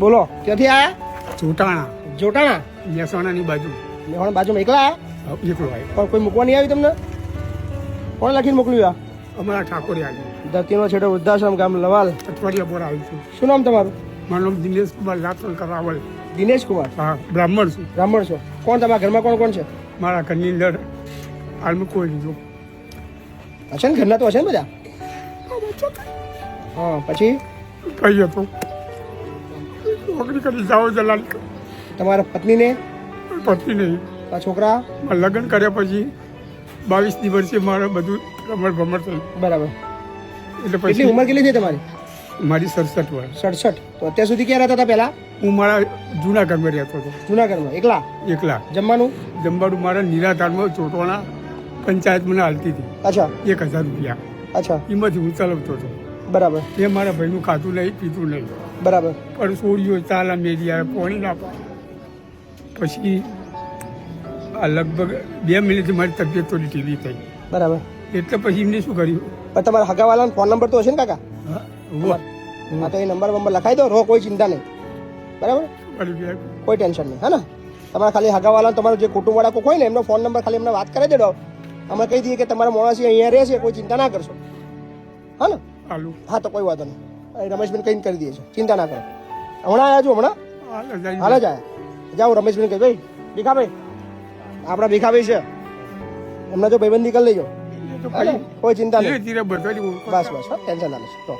બોલો. ક્યાંથી આયા? જોટાણા જોટાણા મહેસાણાની બાજુ. મેહોણ બાજુમાં એકલા આયા? એકલો આવ્યો પણ કોઈ મૂકવા નહીં આવી તમને? કોણ લખીને મોકલ્યું આ? અમારા ઠાકોરે આવી ધરતીનો છેડો વૃદ્ધાશ્રમ ગામ લવાલ. અઠવાડિયા પર આવ્યું છું. શું નામ તમારું? મારું નામ દિનેશ કુમાર લાસણકર રાવલ. દિનેશ કુમાર હા બ્રાહ્મણ છું. બ્રાહ્મણ છો. કોણ તમારા ઘરમાં કોણ કોણ છે? મારા ઘરની અંદર હાલમાં કોઈ લીધું હશે ને? ઘરના તો હશે ને બધા? હા પછી? કઈ હતો નોકરી કરી જાઓ જલાલ. તમારા પત્નીને? પત્નીને. નહીં આ છોકરા? લગ્ન કર્યા પછી બાવીસ વર્ષે મારે બધું રમણ ભમણ થયું. બરાબર. એટલે પછી ઉંમર કેટલી છે તમારી? મારી સડસઠ વર્ષ. સડસઠ. તો અત્યાર સુધી ક્યાં રહેતા હતા પહેલા? હું મારા જૂના ઘરમાં રહેતો હતો. જુનાગઢમાં. એકલા? એકલા. જમવાનું? જમવાનું મારા નિરાધારમાં ચોટવાના પંચાયત મને હાલતી હતી. અચ્છા. એક હજાર રૂપિયા. અચ્છા. એમાંથી હું ચલાવતો હતો. બરાબર. એ મારા ભાઈનું ખાતું નહીં પીધું નહીં. બરાબર. પણ સોળીઓ ચાલા મેરિયા પોણી ના પાડે. પછી આ લગભગ બે મિનિટથી મારી તબિયત થોડી ટીવી થઈ. બરાબર. એટલે પછી એમને શું કર્યું? પણ તમારા હગાવાલાનો ફોન નંબર તો હશે ને કાકા? હા, તો એ નંબર વંબર લખાઈ દો રહો કોઈ ચિંતા નહીં. બરાબર? કોઈ ટેન્શન નહીં હા ને? તમારા ખાલી હગાવાલા તમારું જે કુટુંબવાળા કોઈ હોય ને એમનો ફોન નંબર ખાલી એમને વાત કરી દેડો અમે કહી દઈએ કે તમારા મોણસી અહીંયા રહેશે કોઈ ચિંતા ના કરશો. હા ને? હાલું. હા તો કોઈ વાંધો નહીં. રમેશબેન કઈ કરી દઈએ છે. ચિંતા ના કરો. હમણાં આવ્યા છો હમણાં? હાલે જ આવ્યા જાઓ રમેશબેન કહી ભાઈ ભીખાભાઈ. આપણા ભીખાભાઈ છે. એમના જો ભાઈબંધી કરી લેજો. કોઈ ચિંતા નહીં. બસ બસ ટેન્શન ના લેશો. તો.